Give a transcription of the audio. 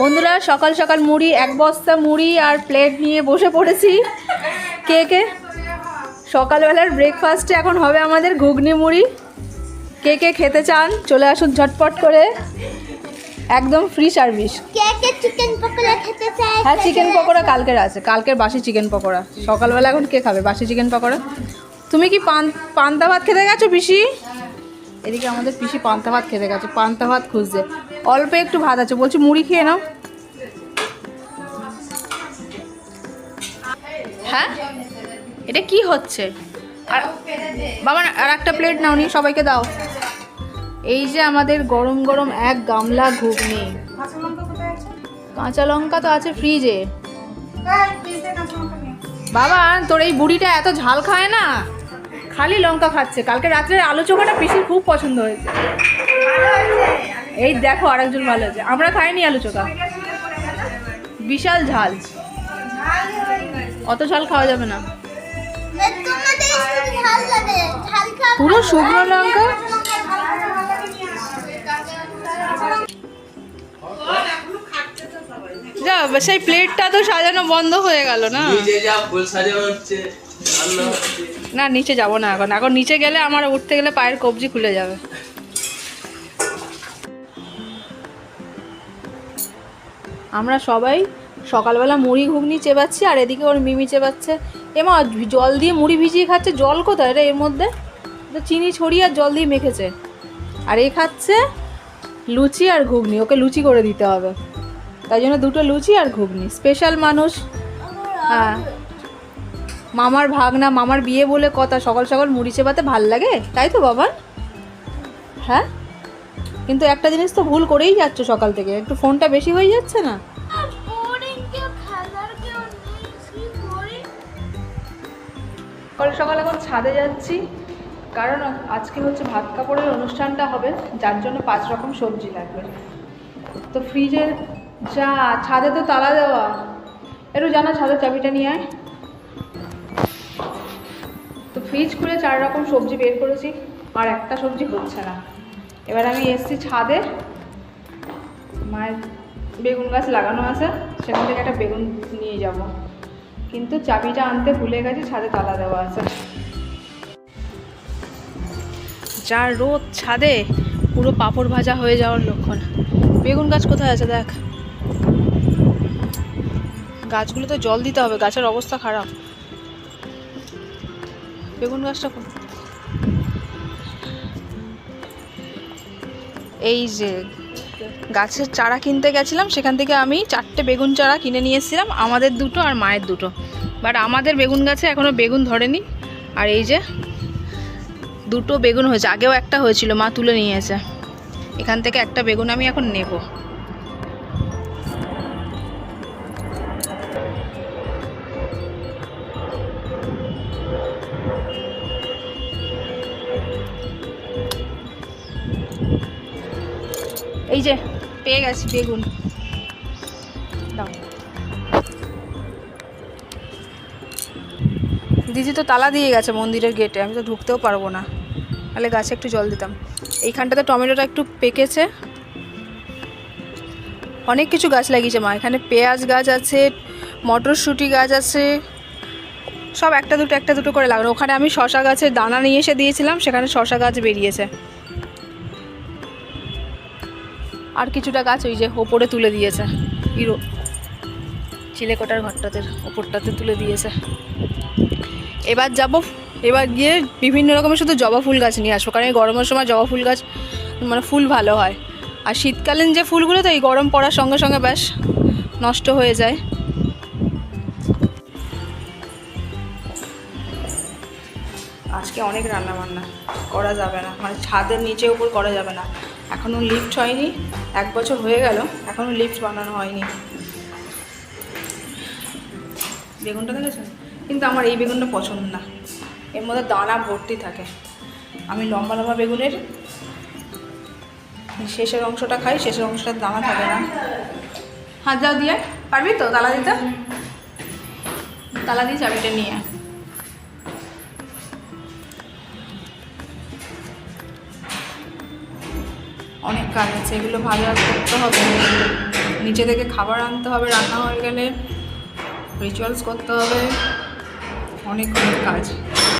বন্ধুরা সকাল সকাল মুড়ি এক বস্তা মুড়ি আর প্লেট নিয়ে বসে পড়েছি। কে কে? সকালবেলার ব্রেকফাস্টে এখন হবে আমাদের ঘুগনি মুড়ি। কে কে খেতে চান চলে আসুন ঝটপট করে। একদম ফ্রি সার্ভিস হ্যাঁ চিকেন পকোড়া কালকের আছে কালকের বাসি চিকেন পকোড়া। সকালবেলা এখন কে খাবে বাসি চিকেন পকোড়া? তুমি কি পান পান্তা ভাত খেতে গেছো পিসি? এদিকে আমাদের পিসি পান্তা ভাত খেতে গেছে পান্তা ভাত খুঁজছে। অল্প একটু ভাত আছে বলছি মুড়ি খেয়ে নাও। হ্যাঁ? এটা কি হচ্ছে? আর বাবা আর একটা প্লেট নাও নি সবাইকে দাও। এই যে আমাদের গরম গরম এক গামলা ঘুগনি। কাঁচা লঙ্কা তো আছে ফ্রিজে বাবা তোর এই বুড়িটা এত ঝাল খায় না। খালি লঙ্কা খাচ্ছে। কালকে রাত্রে আলু চোখাটা পিসির খুব পছন্দ হয়েছে। এই দেখো আরেকজন ভালো আছে আমরা খাইনি আলু চোখা। বিশাল ঝাল। অত ঝাল খাওয়া যাবে না। পুরো শুকনো লঙ্কা। যা, সেই প্লেটটা তো সাজানো বন্ধ হয়ে গেল না? ফুল সাজানো হচ্ছে। না, নিচে যাব না এখন। এখন নিচে গেলে আমার উঠতে গেলে পায়ের কবজি খুলে যাবে। আমরা সবাই সকালবেলা মুড়ি ঘুগনি চেবাচ্ছি আর এদিকে ওর মিমি চেবাচ্ছে। এমা, জল দিয়ে মুড়ি ভিজিয়ে খাচ্ছে। জল কোথায় রে এর মধ্যে? চিনি ছড়িয়ে আর জল দিয়ে মেখেছে। আর এ খাচ্ছে লুচি আর ঘুগনি। ওকে লুচি করে দিতে হবে। তাই জন্য দুটো লুচি আর ঘুগনি। স্পেশাল মানুষ। হ্যাঁ। মামার ভাগনা মামার বিয়ে বলে কথা সকাল সকাল মুড়ি চেপাতে ভালো লাগে তাই তো বাবা? হ্যাঁ? কিন্তু একটা জিনিস তো ভুল করেই যাচ্ছ সকাল থেকে একটু ফোনটা বেশি হয়ে যাচ্ছে না? সকাল সকাল এখন ছাদে যাচ্ছি কারণ আজকে হচ্ছে ভাত কাপড়ের অনুষ্ঠানটা হবে যার জন্য পাঁচ রকম সবজি লাগবে। তো ফ্রিজে যা ছাদে তো তালা দেওয়া। একটু জানা ছাদের চাবিটা নিয়ে আয়। ফ্রিজ খুলে চার রকম সবজি বের করেছি, আর একটা সবজি হচ্ছে না। এবার আমি এসছি ছাদে। মায়ের বেগুন গাছ লাগানো আছে, সেখান থেকে একটা বেগুন নিয়ে যাব। কিন্তু চাবিটা আনতে ভুলে গেছি, ছাদে তালা দেওয়া আছে। যার রোদ ছাদে, পুরো পাঁপড় ভাজা হয়ে যাওয়ার লক্ষণ। বেগুন গাছ কোথায় আছে দেখ? গাছগুলোতে জল দিতে হবে, গাছের অবস্থা খারাপ। বেগুন গাছটা এই যে গাছের চারা কিনতে গেছিলাম, সেখান থেকে আমি চারটে বেগুন চারা কিনে নিয়ে এসেছিলাম, আমাদের দুটো আর মায়ের দুটো। বাট আমাদের বেগুন গাছে এখনও বেগুন ধরেনি। আর এই যে দুটো বেগুন হয়েছে, আগেও একটা হয়েছিল, মা তুলে নিয়েছে এখান থেকে একটা বেগুন আমি এখন নেব। এই যে, পেয়ে গেছি বেগুন। দিদি তো তালা দিয়ে গেছে মন্দিরের গেটে, আমি তো ঢুকতেও পারব না। তাহলে গাছে একটু জল দিতাম। এইখানটাতে টমেটোটা একটু পেকেছে। অনেক কিছু গাছ লাগিয়েছে মা। এখানে পেঁয়াজ গাছ আছে, মটরশুঁটি গাছ আছে, সব একটা দুটো একটা দুটো করে লাগানো। ওখানে আমি শশা গাছের দানা নিয়ে এসে দিয়েছিলাম, সেখানে শশা গাছ বেরিয়েছে। আর কিছুটা গাছ ওই যে ওপরে তুলে দিয়েছে। হিরো চিলেকোটার ঘরটাতে, ওপরটাতে তুলে দিয়েছে। এবার যাব, এবার গিয়ে বিভিন্ন রকমের শুধু জবা ফুল গাছ নিয়ে আসব। কারণ এই গরমের সময় জবা ফুল গাছ মানে ফুল ভালো হয়। আর শীতকালীন যে ফুলগুলো তো এই গরম পড়ার সঙ্গে সঙ্গে ব্যাস নষ্ট হয়ে যায়। আজকে অনেক রান্না বান্না করা যাবে না। মানে ছাদের নিচে উপর করা যাবে না। এখনও লিফট হয়নি, এক বছর হয়ে গেল, এখনও লিফট বানানো হয়নি। বেগুনটা দেখেছেন কিন্তু আমার এই বেগুনটা পছন্দ না। এর মধ্যে দানা ভর্তি থাকে। আমি লম্বা লম্বা বেগুনের শেষের অংশটা খাই, শেষের অংশটা দানা থাকে না। হাত যাও দিয়ে। পারবি তো? তালা দিতে? তালা দিয়ে চাবিটা নিয়ে। অনেক কাজ আছে, এগুলো ভালো করতে হবে। নিচে থেকে খাবার আনতে হবে, রান্না হয়ে গেলে রিচুয়ালস করতে হবে। অনেক অনেক কাজ।